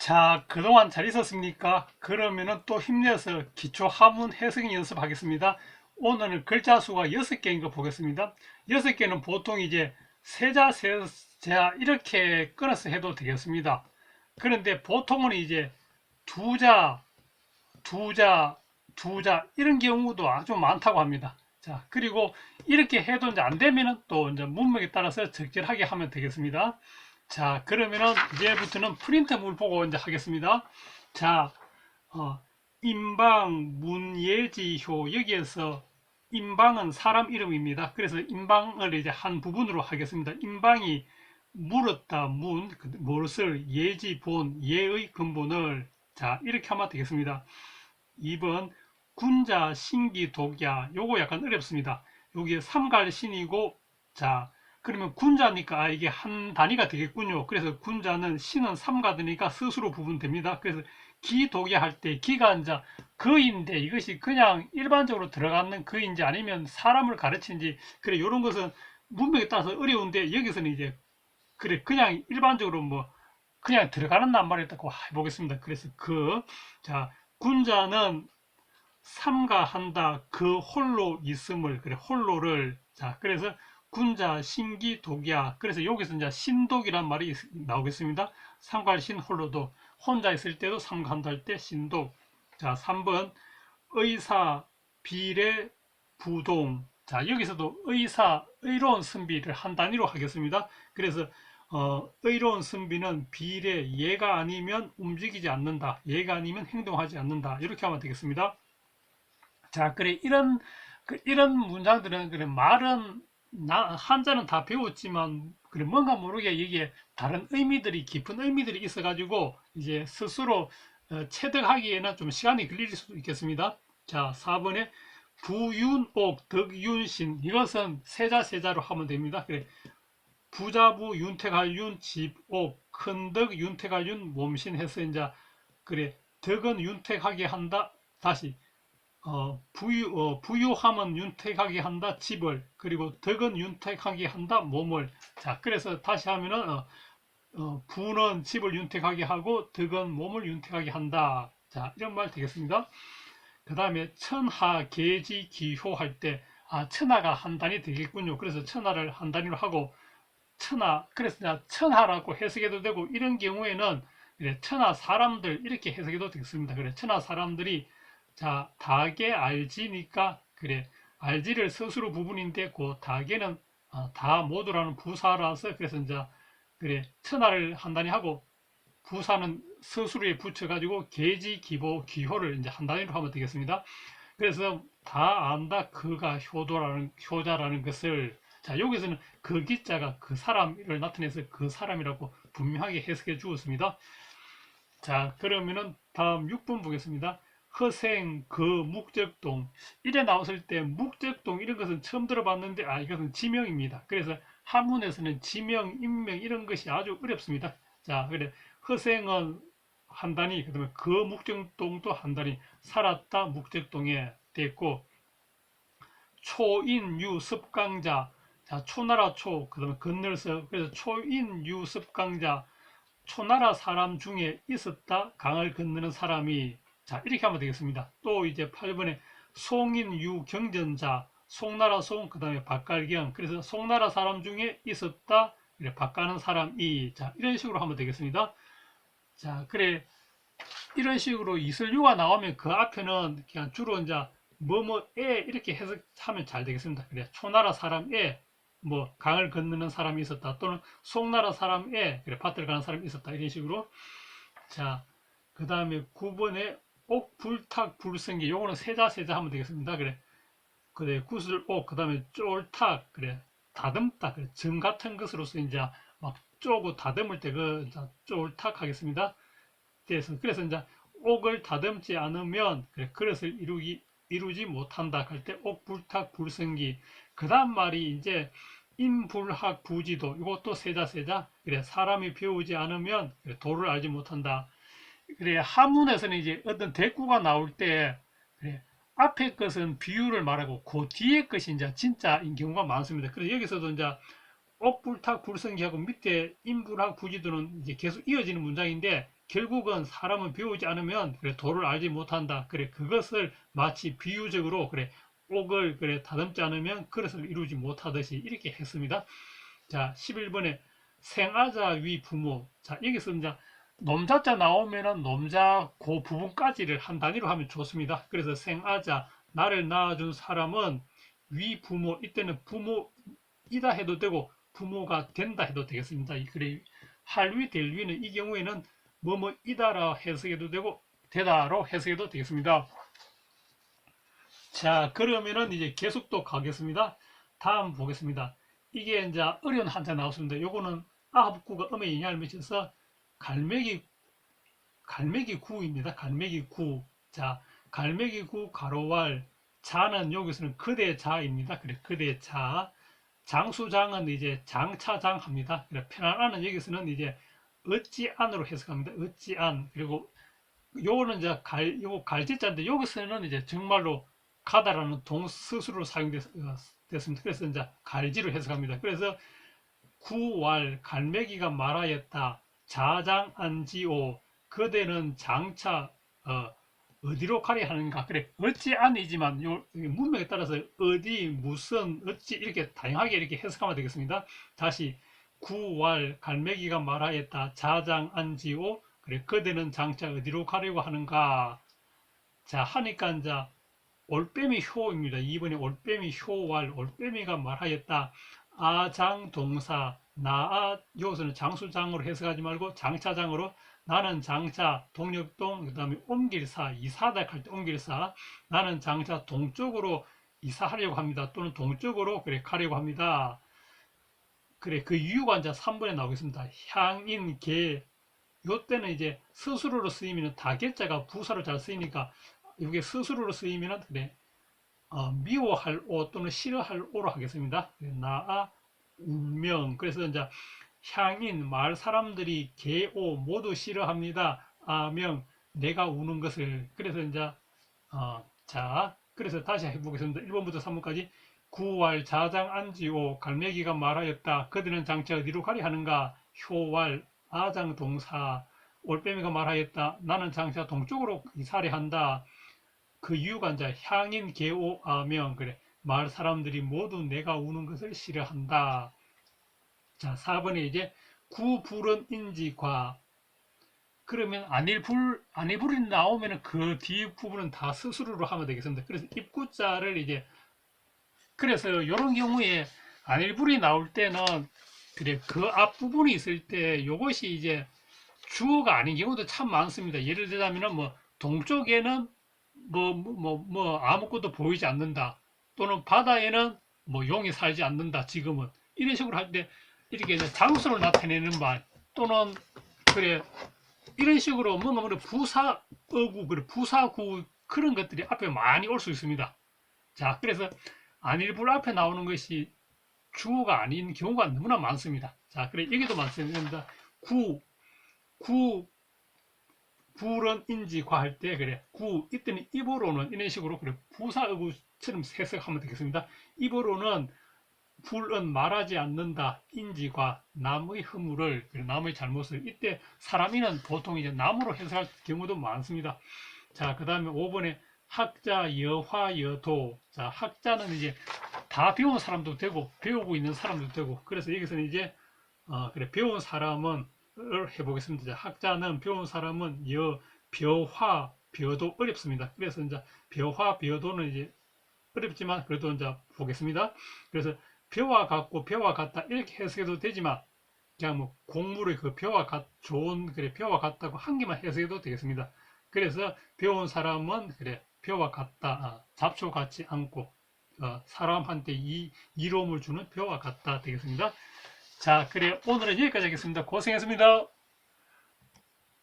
자, 그동안 잘 있었습니까? 그러면은 또 힘내서 기초 하문 해석 연습하겠습니다. 오늘은 글자 수가 6개인 거 보겠습니다. 6개는 보통 이제 세자, 세자 이렇게 끊어서 해도 되겠습니다. 그런데 보통은 이제 두자, 두자, 두자 이런 경우도 아주 많다고 합니다. 자, 그리고 이렇게 해도 이제 안 되면은 또 이제 문맥에 따라서 적절하게 하면 되겠습니다. 자, 그러면은 이제부터는 프린트물 보고 이제 하겠습니다. 자, 어, 인방 문예지효 여기에서 인방은 사람 이름입니다. 그래서 인방을 이제 한 부분으로 하겠습니다. 인방이 물었다 문 그, 무엇을 예지 본 예의 근본을 자 이렇게 하면 되겠습니다. 2번 군자 신기 독야 요거 약간 어렵습니다. 여기에 삼갈신이고 자 그러면 군자니까 아, 이게 한 단위가 되겠군요. 그래서 군자는 신은 삼가드니까 스스로 부분됩니다. 그래서 기독이 할때 기가 이제 그인데 이것이 그냥 일반적으로 들어가는 그인지 아니면 사람을 가르치는지 그래 이런 것은 문맥에 따라서 어려운데 여기서는 이제 그래 그냥 일반적으로 뭐 그냥 들어가는 낱말이었다고 해보겠습니다. 그래서 그 자 군자는 삼가한다 그 홀로 있음을 그래 홀로를 자 그래서 군자 신기 독이야. 그래서 여기서 이제 신독이란 말이 나오겠습니다. 삼갈신 홀로도 혼자 있을 때도 삼가한다 할때 신독. 자 3번. 의사 비례 부동. 자 여기서도 의사 의로운 선비를 한 단위로 하겠습니다. 그래서 어, 의로운 선비는 비례 얘가 아니면 움직이지 않는다. 얘가 아니면 행동하지 않는다. 이렇게 하면 되겠습니다. 자, 그래 이런 그 이런 문장들은 그래 말은 나 한자는 다 배웠지만 그래 뭔가 모르게 이게 다른 의미들이 깊은 의미들이 있어 가지고 이제 스스로 어, 체득하기에는 좀 시간이 걸릴 수도 있겠습니다. 자, 4번에 부윤옥 덕윤신 이것은 세자 세자로 하면 됩니다. 그래 부자부 윤택할 윤 집옥 큰덕 윤택할 윤 몸신 해서 이제 그래 덕은 윤택하게 한다 다시 어, 부유, 어, 부유함은 윤택하게 한다 집을. 그리고 덕은 윤택하게 한다 몸을. 자 그래서 다시 하면은 어, 어, 부는 집을 윤택하게 하고 덕은 몸을 윤택하게 한다. 자 이런 말 되겠습니다. 그 다음에 천하 계지 기효 할 때 아 천하가 한 단위 되겠군요. 그래서 천하를 한 단위로 하고 천하 그래서 천하라고 해석해도 되고 이런 경우에는 천하 사람들 이렇게 해석해도 되겠습니다. 그래 천하 사람들이 자, 닭의 알지니까 그래 알지를 스스로 부분인데 그 닭에는 어, 다 모두라는 부사라서 그래서 이제 그래 천하를 한단위 하고 부사는 스스로에 붙여가지고 계지 기보 기호를 이제 한 단위로 하면 되겠습니다. 그래서 다 안다 그가 효도라는 효자라는 것을 자 여기서는 그 기자가 그 사람을 나타내서 그 사람이라고 분명하게 해석해 주었습니다. 자 그러면은 다음 6번 보겠습니다. 허생, 그, 묵적동. 이래 나왔을 때 묵적동 이런 것은 처음 들어봤는데 아 이것은 지명입니다. 그래서 한문에서는 지명, 인명 이런 것이 아주 어렵습니다. 자 그래. 허생은 한 단위 그다음에 그 묵적동도 한 단위 살았다 묵적동에 됐고 초인 유 습강자. 자 초나라 초 그다음에 건널서. 그래서 초인 유 습강자. 초나라 사람 중에 있었다. 강을 건너는 사람이 자, 이렇게 하면 되겠습니다. 또 이제 8번에 송인유 경전자, 송나라 송, 그 다음에 박갈경. 그래서 송나라 사람 중에 있었다. 그래, 박가는 사람이. 자, 이런 식으로 하면 되겠습니다. 자, 그래. 이런 식으로 이슬유가 나오면 그 앞에는 그냥 주로 이제 뭐뭐에 이렇게 해석하면 잘 되겠습니다. 그래, 초나라 사람에 뭐 강을 건너는 사람이 있었다. 또는 송나라 사람에 그래, 밭을 가는 사람이 있었다. 이런 식으로. 자, 그 다음에 9번에 옥, 불탁, 불성기. 요거는 세자 세자 하면 되겠습니다. 그래. 그래 구슬 옥 그 다음에 쫄탁 그래. 다듬다 그래. 정 같은 것으로서 이제 막 쪼고 다듬을 때그 쫄탁 하겠습니다. 그래서 그래서 이제 옥을 다듬지 않으면 그래 그릇을 이루기 이루지 못한다 할 때 옥불탁 불성기. 그 다음 말이 이제 인불학 부지도. 이것도 세자 세자. 그래 사람이 배우지 않으면 그래, 도를 알지 못한다 그래 한문에서는 이제 어떤 대꾸가 나올 때 그래 앞에 것은 비유를 말하고 그 뒤에 것이 이제 진짜인 경우가 많습니다. 그래서 여기서도 이제 옥불탁 불성기하고 밑에 인불학 부지도는 이제 계속 이어지는 문장인데 결국은 사람은 배우지 않으면 그래 도를 알지 못한다. 그래 그것을 마치 비유적으로 그래 옥을 그래 다듬지 않으면 그릇을 이루지 못하듯이 이렇게 했습니다. 자 11번에 생아자 위 부모 자 여기서 이제 놈자자 나오면은 놈자 그 부분까지를 한 단위로 하면 좋습니다. 그래서 생아자 나를 낳아준 사람은 위 부모 이때는 부모이다 해도 되고 부모가 된다 해도 되겠습니다. 이 그래 할위 될 위는 이 경우에는 뭐뭐이다라 해석해도 되고 되다로 해석해도 되겠습니다. 자 그러면은 이제 계속 또 가겠습니다. 다음 보겠습니다. 이게 이제 어려운 한자 나왔습니다. 요거는 아합구가 음의 영향을 미쳐서 갈매기 갈매기 구입니다. 갈매기 구. 자, 갈매기 구 가로왈 자는 여기서는 그대 자입니다. 그래 그대 자. 장수장은 이제 장차장 합니다. 그래 편안한은 여기서는 이제 어찌 안으로 해석합니다. 어찌 안. 그리고 요거는 이제 갈 요거 갈지자인데 여기서는 이제 정말로 가다라는 동 스스로 사용됐습니다. 그래서 이제 갈지로 해석합니다. 그래서 구왈 갈매기가 말하였다. 자장 안지오. 그대는 장차 어, 어디로 가려 하는가. 그래 어찌 안이지만 요 문맥에 따라서 어디 무슨 어찌 이렇게 다양하게 이렇게 해석하면 되겠습니다. 다시 구왈 갈매기가 말하였다. 자장 안지오. 그래 그대는 장차 어디로 가려고 하는가. 자 하니까 이제 올빼미 효입니다. 2번에 올빼미 효왈 올빼미가 말하였다. 아장 동사 나아 여기서는 장수장으로 해석하지 말고 장차장으로 나는 장차 동력동 그 다음에 옮길사 이사다 할때 옮길사 나는 장차 동쪽으로 이사하려고 합니다. 또는 동쪽으로 그래 가려고 합니다. 그래 그 이유가 이제 3번에 나오겠습니다. 향인 개. 요때는 이제 스스로로 쓰이면 다개자가 부사로 잘 쓰이니까 이게 스스로로 쓰이면 그래 어, 미워할 오 또는 싫어할 오로 하겠습니다. 나아 운명 그래서 이제 향인 말 사람들이 개오 모두 싫어합니다. 아명 내가 우는 것을 그래서 이제 어, 자 그래서 다시 해보겠습니다. 1번부터 3번까지 구왈 자장 안지오 갈매기가 말하였다. 그들은 장차 어디로 가려 하는가? 효왈 아장 동사 올빼미가 말하였다. 나는 장차 동쪽으로 이사를 한다. 그 이유가 이제 향인 개오 아명 그래 말 사람들이 모두 내가 우는 것을 싫어한다. 자, 4번에 이제 구불은 인지과 그러면 안일불 안일불이 나오면 그뒤 부분은 다 스스로로 하면 되겠습니다. 그래서 입구자를 이제 그래서 이런 경우에 안일불이 나올 때는 그래 그앞 부분이 있을 때 이것이 이제 주어가 아닌 경우도 참 많습니다. 예를 들자면은 뭐 동쪽에는 뭐 뭐뭐 아무것도 보이지 않는다. 또는 바다에는 뭐 용이 살지 않는다. 지금은 이런 식으로 할 때 이렇게 장소를 나타내는 말 또는 그래 이런 식으로 뭔가 뭐 부사 어구 그래 부사구 그런 것들이 앞에 많이 올 수 있습니다. 자 그래서 안일불 앞에 나오는 것이 주어가 아닌 경우가 너무나 많습니다. 자 그래 여기도 많습니다. 구 구, 불은 인지과 할 때 그래. 구 이때는 입으로는 이런 식으로 그래. 부사어구처럼 해석하면 되겠습니다. 입으로는 불은 말하지 않는다. 인지과 남의 허물을 남의 잘못을. 이때 사람이는 보통 이제 남으로 해석할 경우도 많습니다. 자 그 다음에 5번에 학자 여화 여도. 자 학자는 이제 다 배운 사람도 되고 배우고 있는 사람도 되고. 그래서 여기서는 이제 어, 그래 배운 사람은 해보겠습니다. 자, 학자는 배운 사람은 여 벼화 벼도 어렵습니다. 그래서 이제 벼화 벼도는 이제 어렵지만 그래도 이제 보겠습니다. 그래서 벼와 같고 벼와 같다 이렇게 해석해도 되지만 그냥 뭐 공물의 그 벼와 같 좋은 그래 벼와 같다고 한 개만 해석해도 되겠습니다. 그래서 배운 사람은 그래 벼와 같다 아, 잡초 같지 않고 어, 사람한테 이 이로움을 주는 벼와 같다 되겠습니다. 자 그래 오늘은 여기까지 하겠습니다. 고생했습니다.